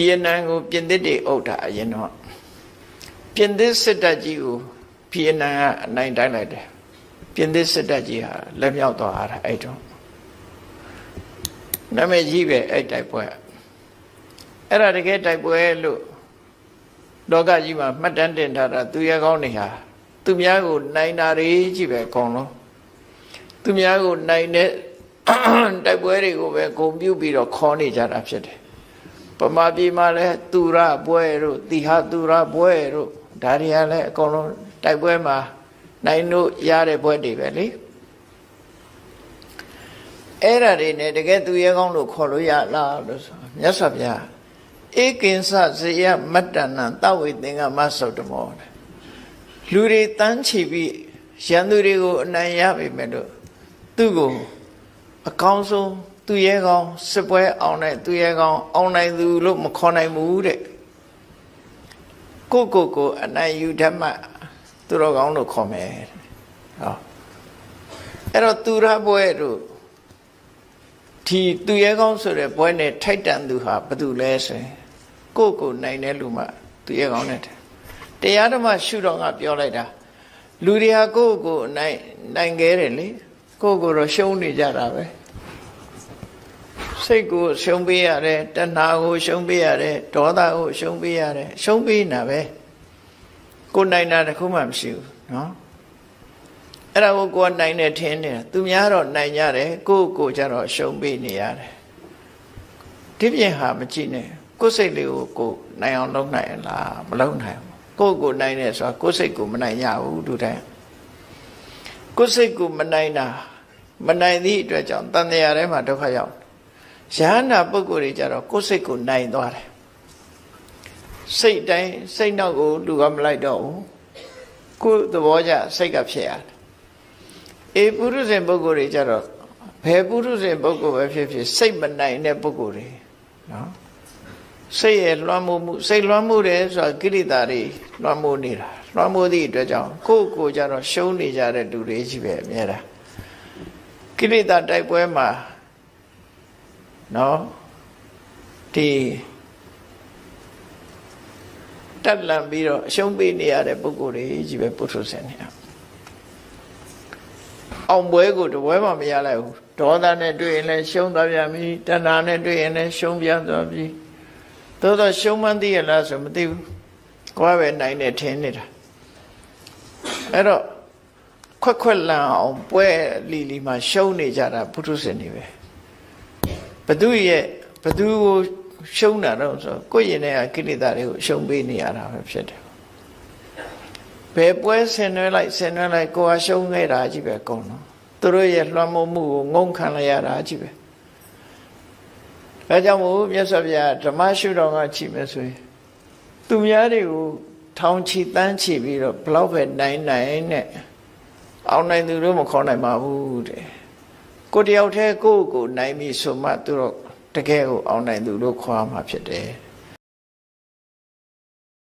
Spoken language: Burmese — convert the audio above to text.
ဗီယက်နမ်ကိုပြင်သစ်တွေအုပ်တာအရင်တော့ပြင်သစ်စစ်တပ်ကြီးကိုဗီယက်နမ်ကအနိုင်တိုင်းလိုက်တယ်ပြင်သစ်စစ်တပ်ကြီးဟာလက်မြောက်သွားတာအဲ့တော့နာမည်ကြီးပဲအဲ့တိုက်ပွဲအဲ့ဒါတကယ်တိုက်ပွဲလို့လောကကြီးမှာမှတ်တမ်းတင်ထားတာသူရဲကောင်းတွေဟာသူများကိုနိုင်တာတွေကြီးပဲအကုန်လုံးသူများကိုနိုင်တဲ့တိုက်ပွဲတွေကိုပဲဂုံပြုတ်ပြီးတော့ခေါ်နေကြတာဖြစ်တယ် ပမာပြည်မှာလဲသူရပွဲတို့တိဟသူရပွဲတို့ဒါတွေကလည်းအကုန်လုံးတိုက်ပွဲမှာနိုင်လို့ရတဲ့ပွဲတွေပဲလေအဲ့ဒါတွေနဲ့တကယ်သူရဲကောင်းလို့ခေါ်လို့ရလားလို့ဆိုမြတ်စွာဘုရားဧကင်္စဇေယမတ္တနံတဝိသင်္ကမဆုတ်တမောတဲ့လူတွေတန်းချီပြီးရန်သူတွေကိုအနိုင်ရပြီမဲ့လို့သူ့ကိုအကောင်းဆုံး သူရဲကောင်းစစ်ပွဲအောင်တဲ့သူရဲကောင်းအောင်နိုင်သူလို့မခေါ်နိုင်ဘူးတဲ့ကိုကိုကိုအနိုင်ယူဓမ္မသူတော်ကောင်းလို့ခေါ်မယ်ဟောအဲ့တော့သူရပွဲတို့ဒီသူရဲကောင်းဆိုတဲ့ဘွဲနဲ့ထိုက်တန်သူဟာဘာတူလဲဆိုရင်ကိုယ့်ကိုနိုင်တဲ့လူမှသူရဲကောင်းနဲ့တယ်တရားဓမ္မရှုတော်ကပြောလိုက်တာလူတွေဟာကိုယ့်ကိုနိုင်နိုင်ခဲ့တယ်လေကိုယ့်ကိုတော့ရှုံးနေကြတာပဲ စိတ်ကိုရှုံးပေးရတယ်တဏှာကိုရှုံးပေးရတယ်ဒေါသကိုရှုံးပေးရတယ်ရှုံးပေးနေတာပဲကိုယ်နိုင်တာတခုမှမရှိဘူးနော်အဲ့ဒါကိုကိုယ်ကနိုင်တယ်ထင်နေတာသူများတော့နိုင်ကြတယ်ကိုယ့်ကိုယ်ကျတော့ရှုံးပေးနေရတယ်ဒီပြင်ဟာမကြည့်နဲ့ကိုယ်စိတ်လေးကိုကိုယ်နိုင်အောင်လုပ်နိုင်လားမလုပ်နိုင်ဘူးကိုယ့်ကိုယ်နိုင်တယ်ဆိုတာကိုယ်စိတ်ကိုမနိုင်ရဘူးသူတိုင်းကိုယ်စိတ်ကိုမနိုင်တာမနိုင်သည့်အတွက်ကြောင့်တန်တရားထဲမှာဒုက္ခရောက် ရဟန္တာပုဂ္ဂိုလ်တွေကြတော့ကိုယ်စိတ်ကိုနိုင်သွားတယ်စိတ်တိုင်းစိတ်နောက်ကိုလူကမလိုက်တော့ဘူးကိုယ်သဘောကျစိတ်ကဖြစ်ရတယ်အေပုရုဇဉ်ပုဂ္ဂိုလ်တွေကြတော့ဘယ်ပုရုဇဉ်ပုဂ္ဂိုလ်ပဲဖြစ်ဖြစ်စိတ်မနိုင်တဲ့ပုဂ္ဂိုလ်တွေနော်စိတ်ရဲ့လွှမ်းမိုးမှုစိတ်လွှမ်းမိုးတယ်ဆိုတာကိရိတာတွေလွှမ်းမိုးနေတာလွှမ်းမိုးသည့်အတွက်ကြောင့်ကိုယ့်ကိုယ်ကြတော့ရှုံးနေကြတဲ့လူတွေကြီးပဲအများတာကိရိတာတိုက်ပွဲမှာ နော်ဒီတက်လန့်ပြီးတော့အရှုံးပေးနေရတဲ့ပုဂ္ဂိုလ်တွေကြီးပဲပုထုဇဉ်တွေအောင်ပွဲကိုတပွဲမှမရလိုက်ဘူးဒေါသနဲ့တွေ့ရင်လည်းရှုံးသွားပြန်ပြီတဏှာနဲ့တွေ့ရင်လည်းရှုံးပြန်သွားပြီသို့တော့ရှုံးမှန်းသိရလားဆိုမသိဘူးကိုယ်ကပဲနိုင်နေထင်နေတာအဲ့တော့ခွက်ခွက်လန့်အောင်ပွဲလီလီမှာရှုံးနေကြတာပုထုဇဉ်တွေပဲ ဘသူရဲ့ဘသူကိုရှုံးတာတော့ဆိုကိုယ့်ရင်ထဲကကိလေသာတွေကိုရှုံးပေးနေရတာပဲဖြစ်တယ်ဘယ်ပွဲဆင်နွှဲလိုက်ဆင်နွှဲလိုက်ကိုယ်ဟာရှုံးခဲ့တာကြီးပဲအကုန်လုံးသူတို့ရဲ့လွှမ်းမိုးမှုကိုငုံခံလိုက်ရတာကြီးပဲအဲကြောင့်မို့မြတ်စွာဘုရားဓမ္မရှုတော်ကကြည့်မယ်ဆိုရင်သူများတွေကိုထောင်ချီတန်းချီပြီးတော့ဘလောက်ပဲနိုင်နိုင်နဲ့အောင်နိုင်သူတို့မခေါ်နိုင်ပါဘူးတဲ့ ကိုတယောက်တည်းကိုယ့်ကိုနိုင်ပြီဆိုမှသူတို့တကယ်ကိုအောင်နိုင်သူတို့ခေါ်မှာဖြစ်တယ်